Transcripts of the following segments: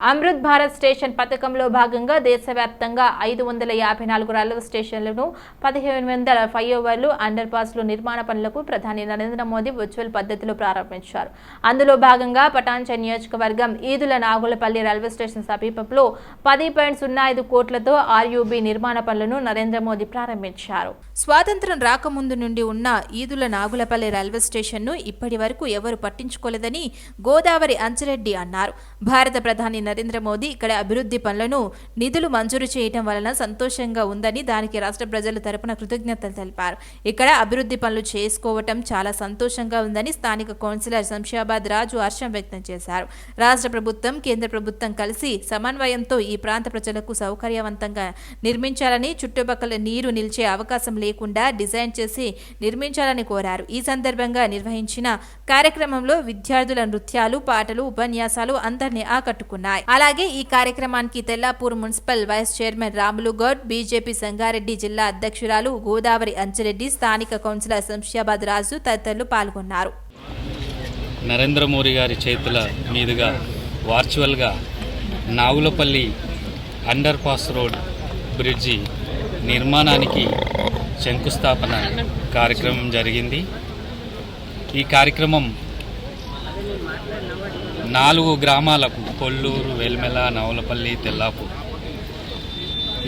Amrit Bharat station పథకంలో భాగంగా దేశవ్యాప్తంగా ఐదు వందల యాభై నాలుగు రైల్వే స్టేషన్లను పదిహేను వందల ఫ్లైఓవర్లు అండర్ పాస్లు నిర్మాణ పనులకు ప్రధాని నరేంద్ర మోదీ వర్చువల్ పద్ధతిలో ప్రారంభించారు. అందులో భాగంగా పటాన్చ నియోజకవర్గం ఈదుల నాగులపల్లి రైల్వే స్టేషన్ సమీపంలో పది పాయింట్ సున్నా ఐదు కోట్లతో ఆర్యూబీ నిర్మాణ పనులను నరేంద్ర మోదీ ప్రారంభించారు. స్వాతంత్రం రాకముందు నుండి ఉన్న ఈదుల నాగులపల్లి రైల్వే స్టేషన్ను ఇప్పటి వరకు ఎవరు పట్టించుకోలేదని గోదావరి అంచిరెడ్డి అన్నారు. భారత ప్రధాని నరేంద్ర మోదీ ఇక్కడ అభివృద్ధి పనులను నిధులు మంజూరు చేయటం వలన సంతోషంగా ఉందని దానికి రాష్ట్ర ప్రజల తరపున కృతజ్ఞతలు తెలిపారు. ఇక్కడ అభివృద్ధి పనులు చేసుకోవటం చాలా సంతోషంగా ఉందని స్థానిక కౌన్సిలర్ శంషాబాద్ రాజు హర్షం వ్యక్తం చేశారు. రాష్ట్ర ప్రభుత్వం కేంద్ర ప్రభుత్వం కలిసి సమన్వయంతో ఈ ప్రాంత ప్రజలకు సౌకర్యవంతంగా నిర్మించాలని చుట్టుపక్కల నీరు నిలిచే అవకాశం లేకుండా డిజైన్ చేసి నిర్మించాలని కోరారు. ఈ సందర్భంగా నిర్వహించిన కార్యక్రమంలో విద్యార్థుల నృత్యాలు పాటలు ఉపన్యాసాలు అందరినీ ఆకట్టుకున్నాయి. అలాగే ఈ కార్యక్రమానికి Tellapur municipal vice chairman Ramulu Goud BJP Sangareddy జిల్లా అధ్యక్షురాలు గోదావరి అంచిరెడ్డి స్థానిక కౌన్సిలర్ శంషాబాద్ రాజు తదితరులు పాల్గొన్నారు. నరేంద్ర మోడీ గారి చేతుల మీదుగా వర్చువల్గా Nagulapalli under pass road bridge నిర్మాణానికి శంకుస్థాపన కార్యక్రమం జరిగింది. ఈ కార్యక్రమం నాలుగు గ్రామాలకు కొల్లూరు వెల్మెల నవలపల్లి తెల్లాపూర్.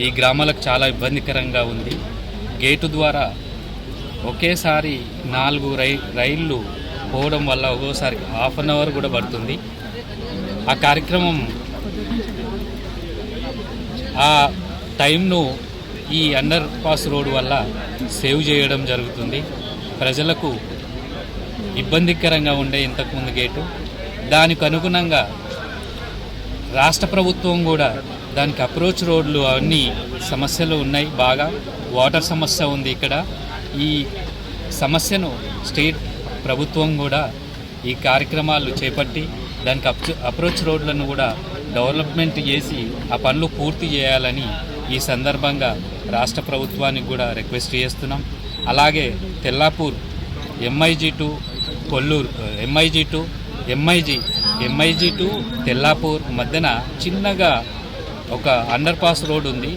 ఈ గ్రామాలకు చాలా ఇబ్బందికరంగా ఉంది. గేటు ద్వారా ఒకేసారి నాలుగు రై రైళ్ళు పోవడం వల్ల ఒక్కోసారి హాఫ్ అన్ అవర్ కూడా పడుతుంది. ఆ కార్యక్రమం ఆ టైంను ఈ అండర్ పాస్ రోడ్ వల్ల సేవ్ చేయడం జరుగుతుంది. ప్రజలకు ఇబ్బందికరంగా ఉండే ఇంతకుముందు గేటు. దానికి అనుగుణంగా రాష్ట్ర ప్రభుత్వం కూడా దానికి అప్రోచ్ రోడ్లు అవన్నీ సమస్యలు ఉన్నాయి బాగా. వాటర్ సమస్య ఉంది ఇక్కడ. ఈ సమస్యను స్టేట్ ప్రభుత్వం కూడా ఈ కార్యక్రమాలు చేపట్టి దానికి అప్ అప్రోచ్ రోడ్లను కూడా డెవలప్మెంట్ చేసి ఆ పనులు పూర్తి చేయాలని ఈ సందర్భంగా రాష్ట్ర ప్రభుత్వానికి కూడా రిక్వెస్ట్ చేస్తున్నాం. అలాగే Tellapur MIG to Kolluru MIG to MIG MIG to Tellapur మధ్యన చిన్నగా ఒక అండర్ పాస్ రోడ్ ఉంది.